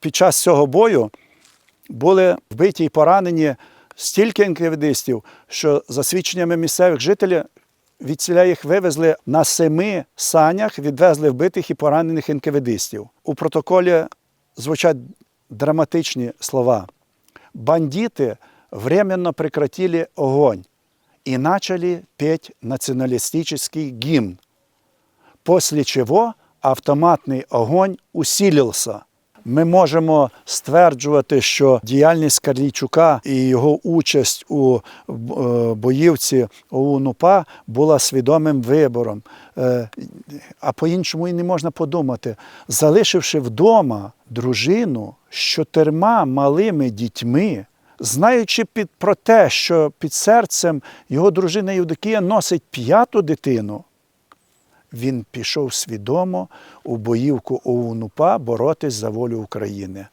Під час цього бою були вбиті і поранені стільки інквідистів, що за свідченнями місцевих жителів від ціля їх вивезли на семи санях, відвезли вбитих і поранених інквідистів. У протоколі звучать драматичні слова. Бандиты временно прекратили огонь и начали петь националистический гимн, после чего автоматний огонь усилился. Ми можемо стверджувати, що діяльність Карлійчука і його участь у е, боївці ОУН-УПА була свідомим вибором. Е, А по-іншому і не можна подумати. Залишивши вдома дружину з чотирма малими дітьми, знаючи під, про те, що під серцем його дружина Євдокія носить п'яту дитину, він пішов свідомо у боївку ОУН-УПА боротись за волю України.